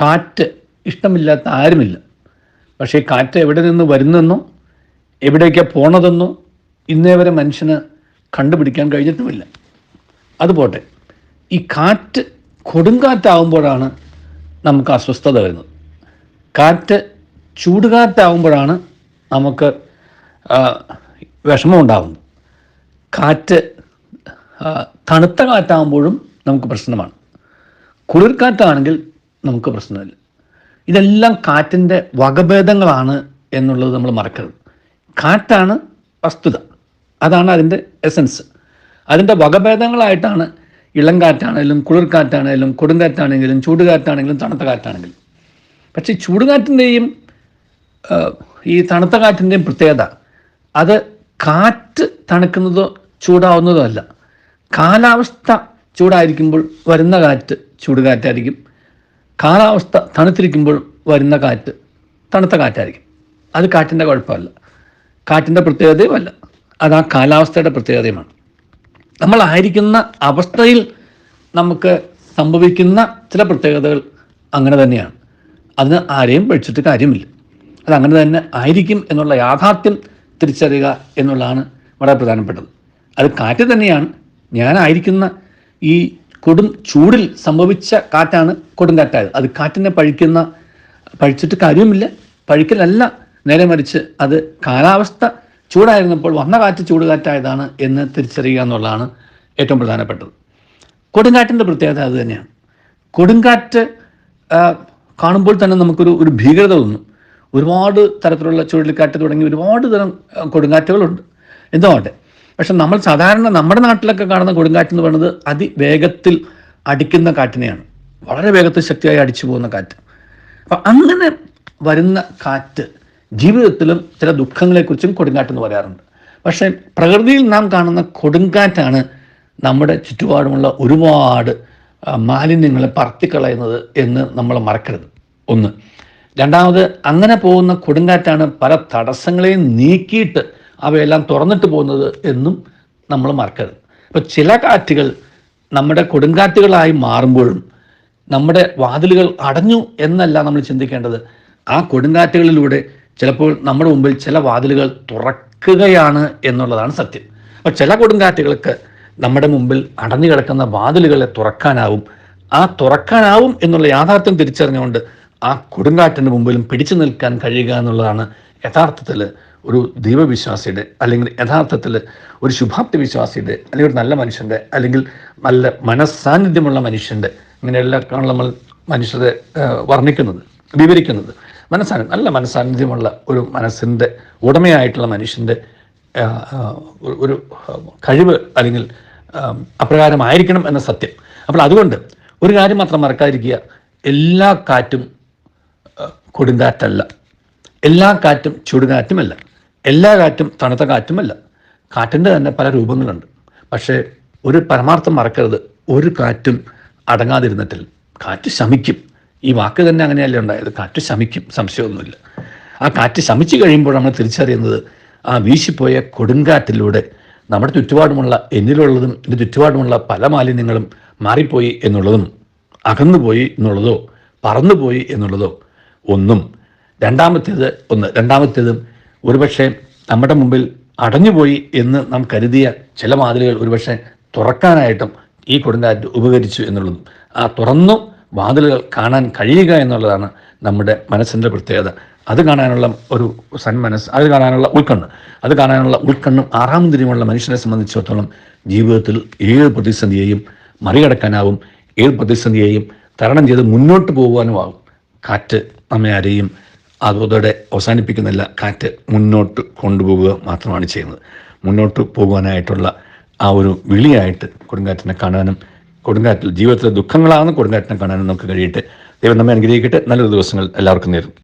കാറ്റ് ഇഷ്ടമില്ലാത്ത ആരുമില്ല. പക്ഷേ കാറ്റ് എവിടെ നിന്ന് വരുന്നെന്നോ എവിടേക്കാണ് പോണതെന്നോ ഇന്നേ വരെ മനുഷ്യന് കണ്ടുപിടിക്കാൻ കഴിഞ്ഞിട്ടുമില്ല. അതുപോട്ടെ ഈ കാറ്റ് കൊടുങ്കാറ്റാവുമ്പോഴാണ് നമുക്ക് അസ്വസ്ഥത വരുന്നത്. കാറ്റ് ചൂടുകാറ്റാവുമ്പോഴാണ് നമുക്ക് വിഷമം വിഷമമുണ്ടാകുന്നത് കാറ്റ് തണുത്ത കാറ്റാകുമ്പോഴും നമുക്ക് പ്രശ്നമാണ്. കുളിർക്കാറ്റാണെങ്കിൽ നമുക്ക് പ്രശ്നമില്ല. ഇതെല്ലാം കാറ്റിന്റെ വകഭേദങ്ങളാണ് എന്നുള്ളത് നമ്മൾ മറക്കരുത്. കാറ്റാണ് വസ്തുത. അതാണ് അതിന്റെ എസൻസ്. അതിന്റെ വകഭേദങ്ങളായിട്ടാണ് ഇളം കാറ്റാണെങ്കിലും കുളിർക്കാറ്റാണെങ്കിലും കൊടുങ്കാറ്റാണെങ്കിലും ചൂടുകാറ്റാണെങ്കിലും തണുത്ത കാറ്റാണെങ്കിലും. പക്ഷേ ചൂടുകാറ്റിന്റെയും ഈ തണുത്ത കാറ്റിന്റെയും പ്രത്യേകത അത് കാറ്റ് തണുക്കുന്നതോ ചൂടാവുന്നതോ അല്ല. കാലാവസ്ഥ ചൂടായിരിക്കുമ്പോൾ വരുന്ന കാറ്റ് ചൂടുകാറ്റായിരിക്കും. കാലാവസ്ഥ തണുത്തിരിക്കുമ്പോൾ വരുന്ന കാറ്റ് തണുത്ത കാറ്റായിരിക്കും. അത് കാറ്റിന്റെ കുഴപ്പമല്ല. കാറ്റിന്റെ പ്രത്യേകതയുമല്ല. അത് ആ കാലാവസ്ഥയുടെ പ്രത്യേകതയുമാണ്. നമ്മളായിരിക്കുന്ന അവസ്ഥയിൽ നമുക്ക് സംഭവിക്കുന്ന ചില പ്രത്യേകതകൾ അങ്ങനെ തന്നെയാണ്. അതിന് ആരെയും പഠിച്ചിട്ട് കാര്യമില്ല. അത് അങ്ങനെ തന്നെ ആയിരിക്കും എന്നുള്ള യാഥാർത്ഥ്യം തിരിച്ചറിയുക എന്നുള്ളതാണ് വളരെ പ്രധാനപ്പെട്ടത്. അത് കാറ്റ് തന്നെയാണ്. ഞാനായിരിക്കുന്ന ഈ കൊടും ചൂടിൽ സംഭവിച്ച കാറ്റാണ് കൊടുങ്കാറ്റായത്. അത് കാറ്റിനെ പഴിക്കുന്ന പഴിച്ചിട്ട് കാര്യവുമില്ല. പഴിക്കലല്ല. നേരെ മറിച്ച് അത് കാലാവസ്ഥ ചൂടായിരുന്നപ്പോൾ വന്ന കാറ്റ് ചൂട് കാറ്റായതാണ് എന്ന് തിരിച്ചറിയുക എന്നുള്ളതാണ് ഏറ്റവും പ്രധാനപ്പെട്ടത്. കൊടുങ്കാറ്റിന്റെ പ്രത്യേകത അത് തന്നെയാണ്. കൊടുങ്കാറ്റ് കാണുമ്പോൾ തന്നെ നമുക്കൊരു ഒരു ഭീകരത തോന്നും. ഒരുപാട് തരത്തിലുള്ള ചുഴലിക്കാറ്റ് തുടങ്ങി ഒരുപാട് തരം കൊടുങ്കാറ്റുകളുണ്ട്. എന്തുമാട്ടെ പക്ഷെ നമ്മൾ സാധാരണ നമ്മുടെ നാട്ടിലൊക്കെ കാണുന്ന കൊടുങ്കാറ്റ് എന്ന് പറയുന്നത് അതിവേഗത്തിൽ അടിക്കുന്ന കാറ്റിനെയാണ്. വളരെ വേഗത്തിൽ ശക്തിയായി അടിച്ചു പോകുന്ന കാറ്റ്. അപ്പം അങ്ങനെ വരുന്ന കാറ്റ് ജീവിതത്തിലും ചില ദുഃഖങ്ങളെക്കുറിച്ചും കൊടുങ്കാറ്റെന്ന് പറയാറുണ്ട്. പക്ഷേ പ്രകൃതിയിൽ നാം കാണുന്ന കൊടുങ്കാറ്റാണ് നമ്മുടെ ചുറ്റുപാടുമുള്ള ഒരുപാട് മാലിന്യങ്ങളെ പറത്തിക്കളയുന്നത് എന്ന് നമ്മൾ മറക്കരുത്. ഒന്ന്. രണ്ടാമത് അങ്ങനെ പോകുന്ന കൊടുങ്കാറ്റാണ് പല തടസ്സങ്ങളെയും നീക്കിയിട്ട് അവയെല്ലാം തുറന്നിട്ട് പോകുന്നത് എന്നും നമ്മൾ മറക്കരുത്. അപ്പോൾ ചില കാറ്റുകൾ നമ്മുടെ കൊടുങ്കാറ്റുകളായി മാറുമ്പോഴും നമ്മുടെ വാതിലുകൾ അടഞ്ഞു എന്നല്ല നമ്മൾ ചിന്തിക്കേണ്ടത്. ആ കൊടുങ്കാറ്റുകളിലൂടെ ചിലപ്പോൾ നമ്മുടെ മുമ്പിൽ ചില വാതിലുകൾ തുറക്കുകയാണ് എന്നുള്ളതാണ് സത്യം. അപ്പോൾ ചില കൊടുങ്കാറ്റുകൾക്ക് നമ്മുടെ മുമ്പിൽ അടഞ്ഞു കിടക്കുന്ന വാതിലുകളെ തുറക്കാനാവും. ആ തുറക്കാനാവും എന്നുള്ള യാഥാർത്ഥ്യം തിരിച്ചറിഞ്ഞുകൊണ്ട് ആ കൊടുങ്കാറ്റിന്റെ മുമ്പിലും പിടിച്ചു നിൽക്കാൻ കഴിയുക എന്നുള്ളതാണ് യഥാർത്ഥത്തിൽ ഒരു ദൈവവിശ്വാസിയുടെ അല്ലെങ്കിൽ യഥാർത്ഥത്തിൽ ഒരു ശുഭാപ്തി വിശ്വാസിയുടെ അല്ലെങ്കിൽ ഒരു നല്ല മനുഷ്യന്റെ അല്ലെങ്കിൽ നല്ല മനസ്സാന്നിധ്യമുള്ള മനുഷ്യന്റെ ഇങ്ങനെയെല്ലാം നമ്മൾ മനുഷ്യരെ വർണിക്കുന്നത് വിവരിക്കുന്നത്. മനസ്സാന് നല്ല മനസ്സാന്നിധ്യമുള്ള ഒരു മനസ്സിന്റെ ഉടമയായിട്ടുള്ള മനുഷ്യന്റെ ഒരു- കഴിവ് അല്ലെങ്കിൽ അപ്രകാരമായിരിക്കണം എന്ന സത്യം. അപ്പോൾ അതുകൊണ്ട് ഒരു കാര്യം മാത്രം മറക്കാതിരിക്കുക. എല്ലാ കാറ്റും കൊടുങ്കാറ്റല്ല. എല്ലാ കാറ്റും ചുടുകാറ്റുമല്ല. എല്ലാ കാറ്റും തണുത്ത കാറ്റുമല്ല. കാറ്റിന്റെ തന്നെ പല രൂപങ്ങളുണ്ട്. പക്ഷേ ഒരു പരമാർത്ഥം മറക്കരുത്. ഒരു കാറ്റും അടങ്ങാതിരുന്നിട്ടില്ല. കാറ്റ് ശമിക്കും. ഈ വാക്ക് തന്നെ അങ്ങനെയല്ലേ ഉണ്ടായത്? കാറ്റ് ശമിക്കും. സംശയമൊന്നുമില്ല. ആ കാറ്റ് ശമിച്ചു കഴിയുമ്പോൾ നമ്മൾ തിരിച്ചറിയുന്നത് ആ വീശിപ്പോയ കൊടുങ്കാറ്റിലൂടെ നമ്മുടെ ചുറ്റുപാടുമുള്ള എന്നിലുള്ളതും എന്റെ ചുറ്റുപാടുമുള്ള പല മാലിന്യങ്ങളും മാറിപ്പോയി എന്നുള്ളതും അകന്നുപോയി എന്നുള്ളതോ പറന്നുപോയി എന്നുള്ളതോ ഒന്നും രണ്ടാമത്തേത് ഒന്ന്. രണ്ടാമത്തേതും ഒരുപക്ഷെ നമ്മുടെ മുമ്പിൽ അടഞ്ഞുപോയി എന്ന് നാം കരുതിയ ചില വാതിലുകൾ ഒരുപക്ഷെ തുറക്കാനായിട്ടും ഈ കൊടുങ്കാറ്റ് ഉപകരിച്ചു എന്നുള്ളതും ആ തുറന്നു വാതിലുകൾ കാണാൻ കഴിയുക എന്നുള്ളതാണ് നമ്മുടെ മനസ്സിന്റെ പ്രത്യേകത. അത് കാണാനുള്ള ഒരു സന്മനസ് അത് കാണാനുള്ള ഉൾക്കണ്ണ്. അത് കാണാനുള്ള ഉൾക്കണ്ണും ആറാം തിരിയുമുള്ള മനുഷ്യനെ സംബന്ധിച്ചിടത്തോളം ജീവിതത്തിൽ ഏത് പ്രതിസന്ധിയെയും മറികടക്കാനാവും. ഏത് പ്രതിസന്ധിയെയും തരണം ചെയ്ത് മുന്നോട്ട് പോകുവാനുമാവും. കാറ്റ് നമ്മെ ആരെയും അതോടെ അവസാനിപ്പിക്കുന്നില്ല. കാറ്റ് മുന്നോട്ട് കൊണ്ടുപോകുക മാത്രമാണ് ചെയ്യുന്നത്. മുന്നോട്ട് പോകുവാനായിട്ടുള്ള ആ ഒരു വിളിയായിട്ട് കൊടുങ്കാറ്റിനെ കാണാനും കൊടുങ്കാറ്റിൽ ജീവിതത്തിലെ ദുഃഖങ്ങളാണ് കൊടുങ്കാറ്റിനെ കാണാനും നമുക്ക് കഴിയട്ടെ. ദൈവം നമ്മെ അനുഗ്രഹിക്കട്ടെ. നല്ലൊരു ദിവസങ്ങൾ എല്ലാവർക്കും നേരും